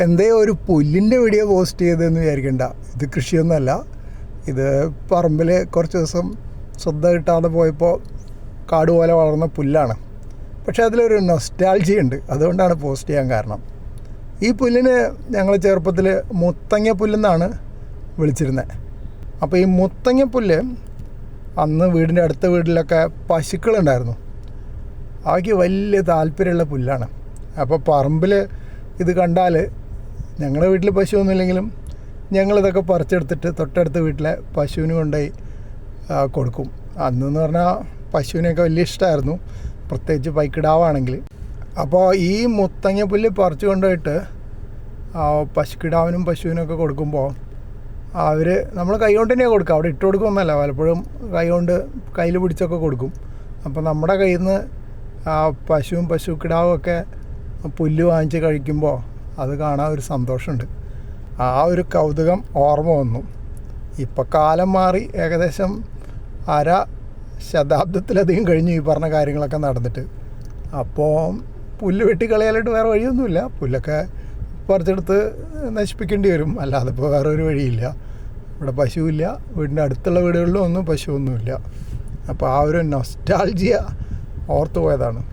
എന്തേ ഒരു പുല്ലിന്റെ video post ചെയ്തതെന്ന് വിചാരിക്കണ്ട. ഇത് കൃഷിയൊന്നുമല്ല. ഇത് പറമ്പിൽ കുറച്ച് ദിവസം ശ്രദ്ധ കിട്ടാതെ പോയപ്പോൾ കാട് പോലെ വളർന്ന പുല്ലാണ്. പക്ഷേ അതിലൊരു നൊസ്റ്റാൾജി ഉണ്ട്. അതുകൊണ്ടാണ് പോസ്റ്റ് ചെയ്യാൻ കാരണം. ഈ പുല്ലിന് ഞങ്ങൾ ചെറുപ്പത്തിൽ മുത്തങ്ങ പുല്ലെന്നാണ് വിളിച്ചിരുന്നത് അപ്പോൾ ഈ മുത്തങ്ങ പുല്ല് അന്ന് വീടിന്റെ അടുത്ത വീട്ടിലൊക്കെ പശുക്കളുണ്ടായിരുന്നു. അവയ്ക്ക് വലിയ താല്പര്യമുള്ള പുല്ലാണ്. അപ്പോൾ പറമ്പിൽ ഇത് കണ്ടാൽ ഞങ്ങളുടെ വീട്ടിൽ പശുവൊന്നുമില്ലെങ്കിലും ഞങ്ങളിതൊക്കെ പറിച്ചെടുത്തിട്ട് തൊട്ടടുത്ത വീട്ടിലെ പശുവിന് കൊണ്ടുപോയി കൊടുക്കും. അന്നെന്ന് പറഞ്ഞാൽ പശുവിനെയൊക്കെ വലിയ ഇഷ്ടമായിരുന്നു പ്രത്യേകിച്ച് പൈക്കിടാവാണെങ്കിൽ. അപ്പോൾ ഈ മുത്തങ്ങ പുല്ല് പറിച്ചു കൊണ്ടുപോയിട്ട് പശുക്കിടാവിനും പശുവിനൊക്കെ കൊടുക്കുമ്പോൾ അവർ നമ്മൾ കൈ കൊണ്ട് തന്നെയാണ് കൊടുക്കുക. അവിടെ ഇട്ട് കൊടുക്കുമെന്നല്ല പലപ്പോഴും കൈ കൊണ്ട് കയ്യിൽ പിടിച്ചൊക്കെ കൊടുക്കും. അപ്പോൾ നമ്മുടെ കയ്യിൽ നിന്ന് പശുവും പശുക്കിടാവും ഒക്കെ പുല്ല് വാങ്ങിച്ച് കഴിക്കുമ്പോൾ അത് കാണാൻ ഒരു സന്തോഷമുണ്ട്. ആ ഒരു കൗതുകം ഓർമ്മ വന്നു. ഇപ്പം കാലം മാറി ഏകദേശം അര ശതാബ്ദത്തിലധികം കഴിഞ്ഞു ഈ പറഞ്ഞ കാര്യങ്ങളൊക്കെ നടന്നിട്ട്. അപ്പോൾ പുല്ല് വെട്ടിക്കളയാലായിട്ട് വേറെ വഴിയൊന്നുമില്ല. പുല്ലൊക്കെ പറിച്ചെടുത്ത് നശിപ്പിക്കേണ്ടി വരും. അല്ലാതെ ഇപ്പോൾ വേറെ ഒരു വഴിയില്ല. ഇവിടെ പശുവില്ല. വീടിന്റെ അടുത്തുള്ള വീടുകളിലും ഒന്നും പശുവൊന്നുമില്ല. അപ്പോൾ ആ ഒരു നൊസ്റ്റാൾജിയ ഓർത്തു പോയതാണ്.